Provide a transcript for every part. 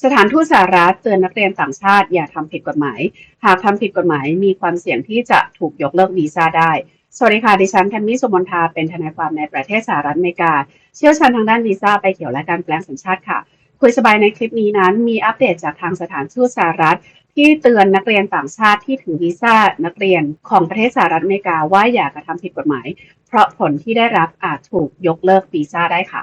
สถานทูตสหรัฐเตือนนักเรียนต่างชาติอย่าทำผิดกฎหมาย หากทำผิดกฎหมายมีความเสี่ยงที่จะถูกยกเลิกวีซ่าได้ สวัสดีค่ะ ดิฉันแทมมี่สุมนทา เป็นทนายความในประเทศสหรัฐอเมริกา เชี่ยวชาญทางด้านวีซ่าไปเกี่ยวและการแปลงสัญชาติค่ะ คุยสบายในคลิปนี้นั้นมีอัปเดตจากทางสถานทูตสหรัฐ ที่เตือนนักเรียนต่างชาติที่ถือวีซ่านักเรียนของประเทศสหรัฐอเมริกาว่าอย่ากระทำผิดกฎหมาย เพราะผลที่ได้รับอาจถูกยกเลิกวีซ่าได้ค่ะ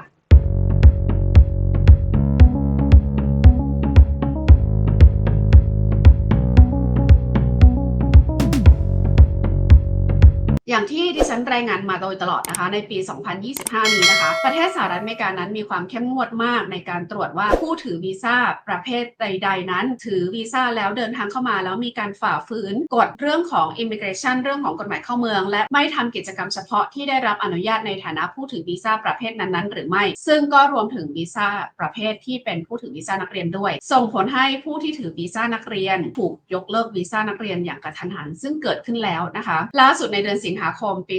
อย่างที่ดิฉันรายงานมาโดยตลอดนะคะ ในปี 2025 นี้นะคะ ประเทศสหรัฐอเมริกานั้นมีความเข้มงวดมากในการตรวจว่าผู้ถือวีซ่าประเภทใด ๆ นั้น ถือวีซ่าแล้วเดินทางเข้ามา แล้วมีการฝ่าฝืนกฎเรื่องของ immigration เรื่องของกฎหมายเข้าเมือง และไม่ทำกิจกรรมเฉพาะที่ได้รับอนุญาตในฐานะผู้ถือวีซ่าประเภทนั้นๆ หรือไม่ ซึ่งก็รวมถึงวีซ่าประเภทที่เป็นผู้ถือวีซ่านักเรียนด้วย ส่งผลให้ผู้ที่ถือวีซ่านักเรียน ถูกยกเลิกวีซ่านักเรียนอย่างกระทันหัน ซึ่งเกิดขึ้นแล้วนะคะ ล่าสุดในเดือนสิงหาคมปี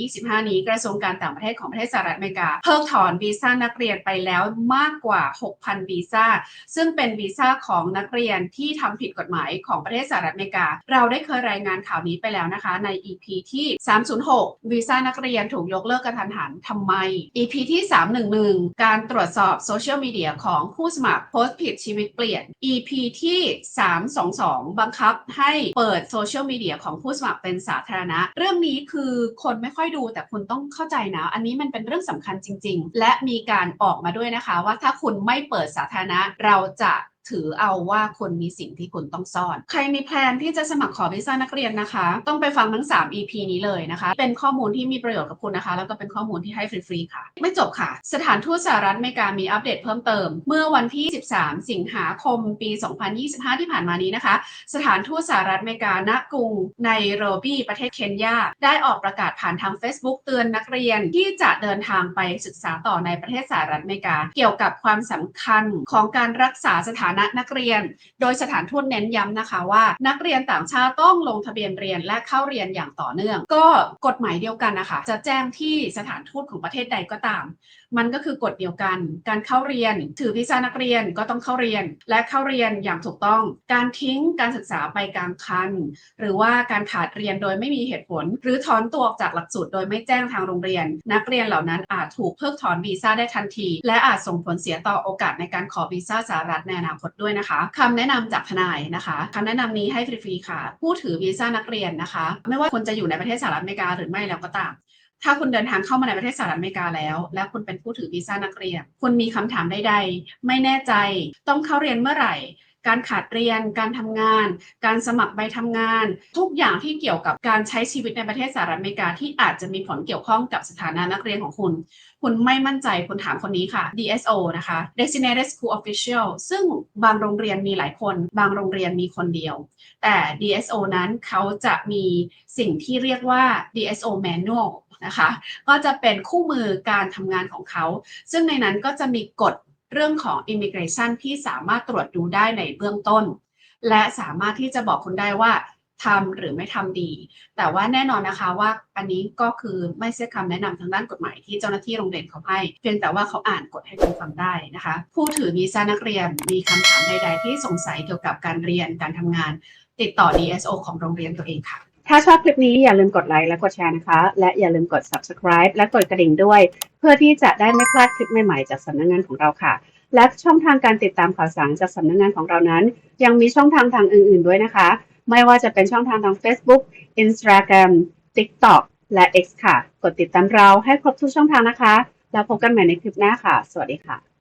2025 นี้กระทรวงการต่างประเทศของประเทศสหรัฐอเมริกา เพิกถอนวีซ่านักเรียนไปแล้วมากกว่า 6,000 วีซ่า ซึ่งเป็นวีซ่าของนักเรียนที่ทำผิดกฎหมายของประเทศสหรัฐอเมริกา เราได้เคยรายงานข่าวนี้ไปแล้วนะคะ ใน EP ที่ 306 วีซ่านักเรียนถูกยกเลิกกระทันหันทำไม EP ที่ 311 การตรวจสอบโซเชียลมีเดียของผู้สมัครโพสต์ผิดชีวิตเปลี่ยน EP ที่ 322 บังคับให้เปิดโซเชียลมีเดียของผู้สมัครเป็นสาธารณะ เรื่องนี้คือคนไม่ค่อยดูแต่คุณต้องเข้าใจนะ อันนี้มันเป็นเรื่องสำคัญจริง ๆ และมีการออกมาด้วยนะคะ ว่าถ้าคุณไม่เปิดสาธารณะเราจะ ถือเอาว่าคุณมีสิ่งที่คุณต้องซ่อน ใครมีแพลนที่จะสมัครขอวีซ่านักเรียนนะคะ ต้องไปฟังทั้ง 3 EP นี้เลยนะคะ เป็นข้อมูลที่มีประโยชน์กับคุณนะคะ แล้วก็เป็นข้อมูลที่ให้ฟรีๆค่ะ ไม่จบค่ะ สถานทูตสหรัฐอเมริกามีอัปเดตเพิ่มเติม เมื่อวันที่ 13 สิงหาคมปี 2025 ที่ผ่านมานี้นะคะ สถานทูตสหรัฐอเมริกาณกรุงไนโรบีประเทศเคนยาได้ออกประกาศผ่านทาง Facebook เตือนนักเรียนที่จะเดินทางไปศึกษาต่อในประเทศสหรัฐอเมริกา เกี่ยวกับความสำคัญของการรักษาสถานะนักเรียน โดยสถานทูตเน้นย้ำนะคะว่า นักเรียนต่างชาติต้องลงทะเบียนเรียนและเข้าเรียนอย่างต่อเนื่อง ก็กฎหมายเดียวกันนะคะจะแจ้งที่สถานทูตของประเทศใดก็ตาม มันก็คือกฎเดียวกัน การเข้าเรียน ถือวีซ่านักเรียนก็ต้องเข้าเรียน และเข้าเรียนอย่างถูกต้อง การทิ้งการศึกษาไปกลางคัน หรือว่าการขาดเรียนโดยไม่มีเหตุผล หรือถอนตัวออกจากหลักสูตรโดยไม่แจ้งทางโรงเรียน นักเรียนเหล่านั้นอาจถูกเพิกถอนวีซ่าได้ทันที และอาจส่งผลเสียต่อโอกาสในการขอวีซ่าสหรัฐในอนาคตด้วยนะคะคำแนะนำจากทนายนะคะคำแนะนำนี้ให้ฟรีๆค่ะ ผู้ถือวีซ่านักเรียนนะคะ ไม่ว่าคุณจะอยู่ในประเทศสหรัฐอเมริกาหรือไม่แล้วก็ตามถ้าคุณเดินทางเข้ามาในประเทศสหรัฐอเมริกาแล้ว และคุณเป็นผู้ถือวีซ่านักเรียน คุณมีคำถามใดๆ ไม่แน่ใจ ต้องเข้าเรียนเมื่อไหร่ การขาดเรียน การทำงาน การสมัครใบทำงาน ทุกอย่างที่เกี่ยวกับการใช้ชีวิตในประเทศสหรัฐอเมริกาที่อาจจะมีผลเกี่ยวข้องกับสถานะนักเรียนของคุณ คุณไม่มั่นใจคุณถามคนนี้ค่ะ DSO นะคะ Designated School Official ซึ่งบางโรงเรียนมีหลายคน บางโรงเรียนมีคนเดียว แต่ DSO นั้นเขาจะมีสิ่งที่เรียกว่า DSO Manual นะคะ ก็จะเป็นคู่มือการทำงานของเขา ซึ่งในนั้นก็จะมีกฎ เรื่องของ Immigration ที่สามารถตรวจดูได้ในเบื้องต้น และสามารถที่จะบอกคุณได้ว่าทำหรือไม่ทำดี แต่ว่าแน่นอนนะคะว่าอันนี้ก็คือไม่ใช่คำแนะนำทางด้านกฎหมายที่เจ้าหน้าที่โรงเรียนเขาให้ เพียงแต่ว่าเขาอ่านกฎให้คุณฟังได้นะคะ ผู้ถือวีซ่านักเรียนมีคำถามใด ๆ ที่สงสัยเกี่ยวกับการเรียนการทำงาน ติดต่อ DSO ของโรงเรียนตัวเองค่ะ ถ้าชอบคลิปนี้อย่าลืมกดไลค์และกดแชร์นะคะ และอย่าลืมกด subscribe และกดกระดิ่งด้วย เพื่อที่จะได้ไม่พลาดคลิปใหม่ๆจากสำนักงานของเราค่ะ และช่องทางการติดตามข่าวสารจากสำนักงานของเรานั้น ยังมีช่องทางทางอื่น ๆด้วยนะคะ ไม่ว่าจะเป็นช่องทางทาง Facebook Instagram TikTok และ X ค่ะ กดติดตามเราให้ครบทุกช่องทางนะคะ แล้วพบกันใหม่ในคลิปหน้าค่ะ สวัสดีค่ะ